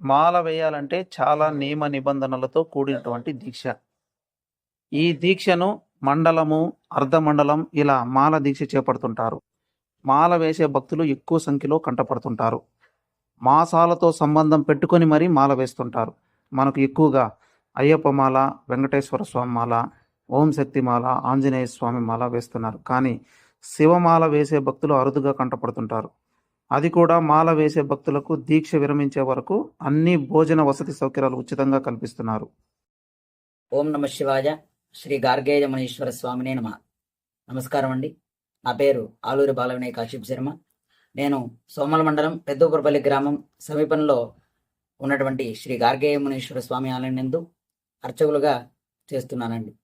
మాల వేయాలంటే చాలా నియమ నిబంధనలతో కూడినటువంటి దీక్ష. ఈ దీక్షను మండలము అర్ధమండలం ఇలా మాల దీక్ష చేపడుతుంటారు. మాల వేసే భక్తులు ఎక్కువ సంఖ్యలో కంటపడుతుంటారు. మాసాలతో సంబంధం పెట్టుకొని మరీ మాల వేస్తుంటారు. మనకు ఎక్కువగా అయ్యప్ప మాల వెంకటేశ్వర స్వామి మాల ఓం శక్తి మాల ఆంజనేయ స్వామి మాల వేస్తున్నారు. కానీ శివమాల వేసే భక్తులు అరుదుగా కంటపడుతుంటారు. అది కూడా మాల వేసే భక్తులకు దీక్ష విరమించే వరకు అన్ని భోజన వసతి సౌకర్యాలు ఉచితంగా కల్పిస్తున్నారు. ఓం నమ శివాయ. శ్రీ గార్గేయ మునీశ్వర స్వామినే నమ. నమస్కారం అండి. నా పేరు ఆలూరి బాలవినయ్ కాశ్యప్ శర్మ. నేను సోమల మండలం పెద్దూపురపల్లి గ్రామం సమీపంలో ఉన్నటువంటి శ్రీ గార్గేయ మునీశ్వర స్వామి ఆలయం నందు అర్చకులుగా చేస్తున్నానండి.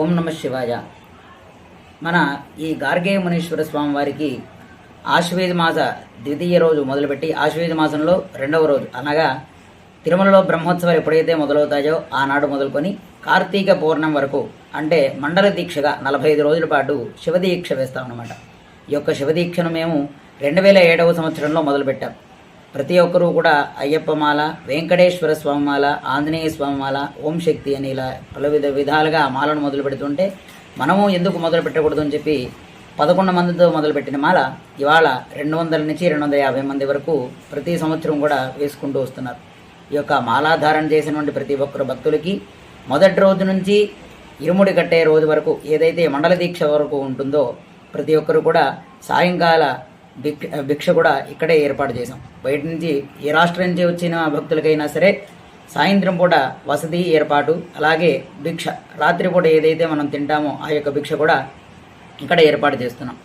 ఓం నమ శివాయ. మన ఈ గార్గేయ మునీశ్వర స్వామి వారికి ఆశ్వేద మాస ద్వితీయ రోజు మొదలుపెట్టి ఆశ్వేద మాసంలో రెండవ రోజు అనగా తిరుమలలో బ్రహ్మోత్సవాలు ఎప్పుడైతే మొదలవుతాయో ఆనాడు మొదలుకొని కార్తీక పూర్ణం వరకు అంటే మండల దీక్షగా నలభై ఐదు రోజుల పాటు శివదీక్ష వేస్తామన్నమాట. ఈ యొక్క శివదీక్షను మేము రెండు వేల ఏడవ సంవత్సరంలో మొదలుపెట్టాం. ప్రతి ఒక్కరూ కూడా అయ్యప్ప మాల వెంకటేశ్వర స్వామి మాల ఆంజనేయ స్వామి మాల ఓం శక్తి అని ఇలా పలు విధ విధాలుగా మాలను మొదలు పెడుతుంటే మనము ఎందుకు మొదలు పెట్టకూడదు అని చెప్పి పదకొండు మందితో మొదలుపెట్టిన మాల ఇవాళ రెండు వందల నుంచి రెండు వందల యాభై మంది వరకు ప్రతి సంవత్సరం కూడా వేసుకుంటూ వస్తున్నారు. ఈ యొక్క మాలాధారణ చేసినటువంటి ప్రతి ఒక్కరు భక్తులకి మొదటి రోజు నుంచి ఇరుముడి కట్టే రోజు వరకు ఏదైతే మండల దీక్ష వరకు ఉంటుందో ప్రతి ఒక్కరు కూడా సాయంకాల భిక్ష భిక్ష కూడా ఇక్కడే ఏర్పాటు చేసాం బయట నుంచి ఏ రాష్ట్రం నుంచి వచ్చిన భక్తులకైనా సరే సాయంత్రం పూట వసతి ఏర్పాటు అలాగే భిక్ష రాత్రిపూట ఏదైతే మనం తింటామో ఆ యొక్క భిక్ష కూడా ఇక్కడ ఏర్పాటు చేస్తున్నాం.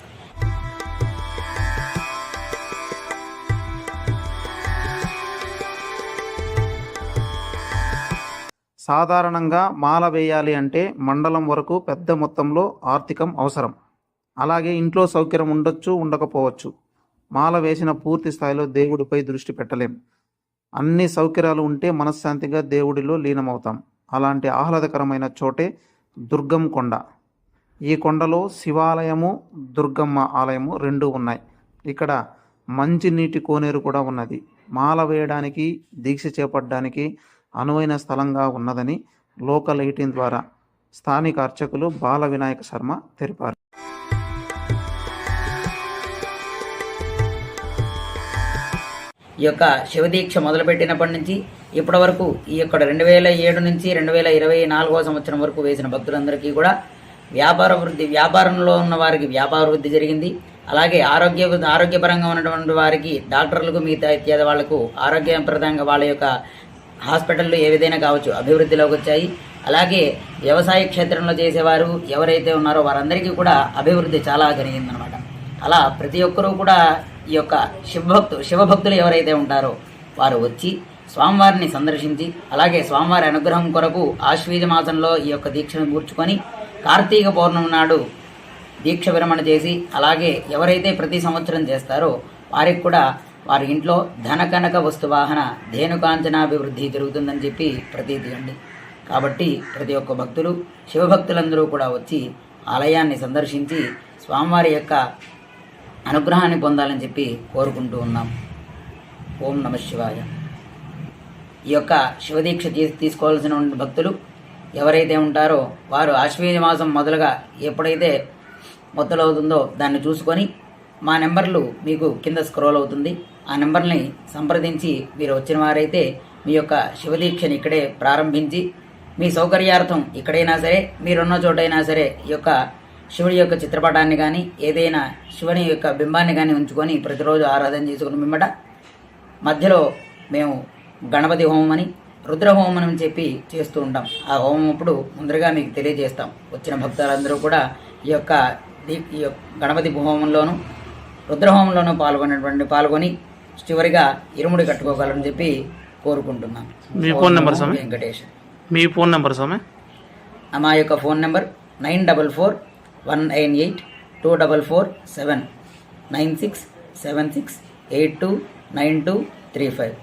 సాధారణంగా మాల వేయాలి అంటే మండలం వరకు పెద్ద మొత్తంలో ఆర్థికం అవసరం. అలాగే ఇంట్లో సౌకర్యం ఉండొచ్చు ఉండకపోవచ్చు. మాల వేసిన పూర్తి స్థాయిలో దేవుడిపై దృష్టి పెట్టలేం. అన్ని సౌకర్యాలు ఉంటే మనశ్శాంతిగా దేవుడిలో లీనమవుతాం. అలాంటి ఆహ్లాదకరమైన చోటే దుర్గం కొండ. ఈ కొండలో శివాలయము దుర్గమ్మ ఆలయము రెండు ఉన్నాయి. ఇక్కడ మంచి నీటి కోనేరు కూడా ఉన్నది. మాల వేయడానికి దీక్ష చేపట్టడానికి అనువైన స్థలంగా ఉన్నదని లోకల్ ఎయిటీన్ ద్వారా స్థానిక అర్చకులు బాల వినాయక శర్మ తెలిపారు. ఈ యొక్క శివదీక్ష మొదలుపెట్టినప్పటి నుంచి ఇప్పటి వరకు ఈ యొక్క రెండు వేల ఏడు నుంచి రెండు వేల ఇరవై నాలుగో సంవత్సరం వరకు వేసిన భక్తులందరికీ కూడా వ్యాపార వృద్ధి వ్యాపారంలో ఉన్న వారికి వ్యాపార వృద్ధి జరిగింది. అలాగే ఆరోగ్య ఆరోగ్యపరంగా ఉన్నటువంటి వారికి డాక్టర్లకు మిగతా ఇత్యాది వాళ్ళకు ఆరోగ్యప్రదంగా వాళ్ళ యొక్క హాస్పిటళ్ళు ఏ విధంగా కావచ్చు అభివృద్ధిలోకి వచ్చాయి. అలాగే వ్యవసాయ క్షేత్రంలో చేసేవారు ఎవరైతే ఉన్నారో వారందరికీ కూడా అభివృద్ధి చాలా జరిగిందనమాట అలా ప్రతి ఒక్కరూ కూడా ఈ యొక్క శివభక్తు శివభక్తులు ఎవరైతే ఉంటారో వారు వచ్చి స్వామివారిని సందర్శించి అలాగే స్వామివారి అనుగ్రహం కొరకు ఆశ్వీజ మాసంలో ఈ యొక్క దీక్షను కూర్చుకొని కార్తీక పౌర్ణమి నాడు దీక్ష విరమణ చేసి అలాగే ఎవరైతే ప్రతి సంవత్సరం చేస్తారో వారికి కూడా వారి ఇంట్లో ధన వస్తువాహన ధేనుకాంచనాభివృద్ధి జరుగుతుందని చెప్పి ప్రతీతి అండి. కాబట్టి ప్రతి ఒక్క భక్తులు శివభక్తులందరూ కూడా వచ్చి ఆలయాన్ని సందర్శించి స్వామివారి యొక్క అనుగ్రహాన్ని పొందాలని చెప్పి కోరుకుంటూ ఉన్నాం. ఓం నమ శివాయ. ఈ యొక్క శివదీక్ష తీసుకోవాల్సిన భక్తులు ఎవరైతే ఉంటారో వారు ఆశ్వీజ మాసం మొదలుగా ఎప్పుడైతే మొదలవుతుందో దాన్ని చూసుకొని మా నెంబర్లు మీకు కింద స్క్రోల్ అవుతుంది. ఆ నెంబర్ని సంప్రదించి మీరు వచ్చిన వారైతే మీ యొక్క శివదీక్షని ఇక్కడే ప్రారంభించి మీ సౌకర్యార్థం ఇక్కడైనా సరే మీరున్న చోటైనా సరే ఈ యొక్క శివుడి యొక్క చిత్రపటాన్ని కానీ ఏదైనా శివుని యొక్క బింబాన్ని కానీ ఉంచుకొని ప్రతిరోజు ఆరాధన చేసుకుని మిమ్మట మధ్యలో మేము గణపతి హోమం అని రుద్ర హోమం అని చెప్పి చేస్తూ ఉంటాం. ఆ హోమం అప్పుడు ముందరగా మీకు తెలియజేస్తాం. వచ్చిన భక్తులందరూ కూడా ఈ యొక్క ఈ గణపతి హోమంలోను రుద్రహోమంలోనూ పాల్గొనేటువంటి పాల్గొని చివరిగా ఇరుముడి కట్టుకోగలరని చెప్పి కోరుకుంటున్నాం. మీ ఫోన్ నెంబర్ స్వామి? వెంకటేష్ మీ ఫోన్ నెంబర్ స్వామి? మా యొక్క phone number nine double four one nine eight two double four seven nine six seven six eight two nine two three five